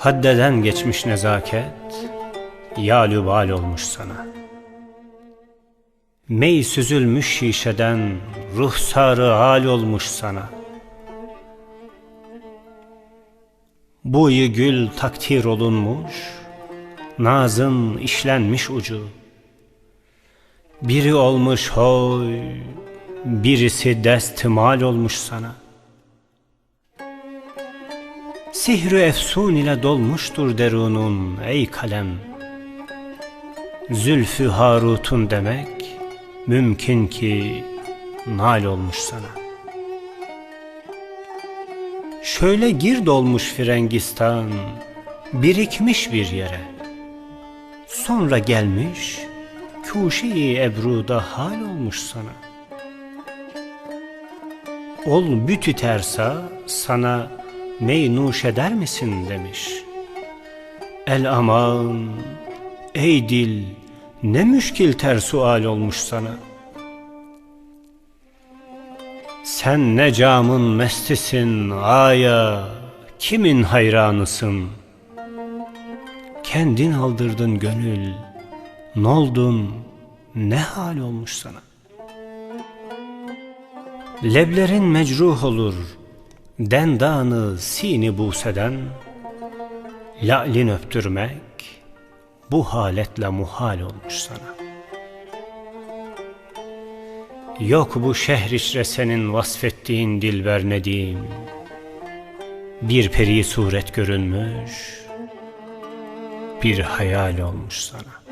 Haddeden geçmiş nezaket, yalübal olmuş sana. Mey süzülmüş şişeden, ruhsarı hal olmuş sana. Buyu gül takdir olunmuş, nazın işlenmiş ucu. Biri olmuş hoy, birisi destimal olmuş sana. Sihri efsun ile dolmuştur derunun ey kalem. Zülfü Harut'un demek mümkün ki nal olmuş sana. Şöyle gir dolmuş Frengistan birikmiş bir yere. Sonra gelmiş kuşi ebruda hal olmuş sana. Ol bütü tersa sana ney nuş eder misin demiş. El aman ey dil ne müşkil ter sual olmuş sana. Sen ne camın mestisin aya kimin hayranısın? Kendin aldırdın gönül Noldun ne hal olmuş sana? Leblerin mecruh olur Dendanı sini buseden La'lin öptürmek Bu haletle muhal olmuş sana. Yok bu şehir içre senin vasfettiğin dilber nedim Bir peri suret görünmüş Bir hayal olmuş sana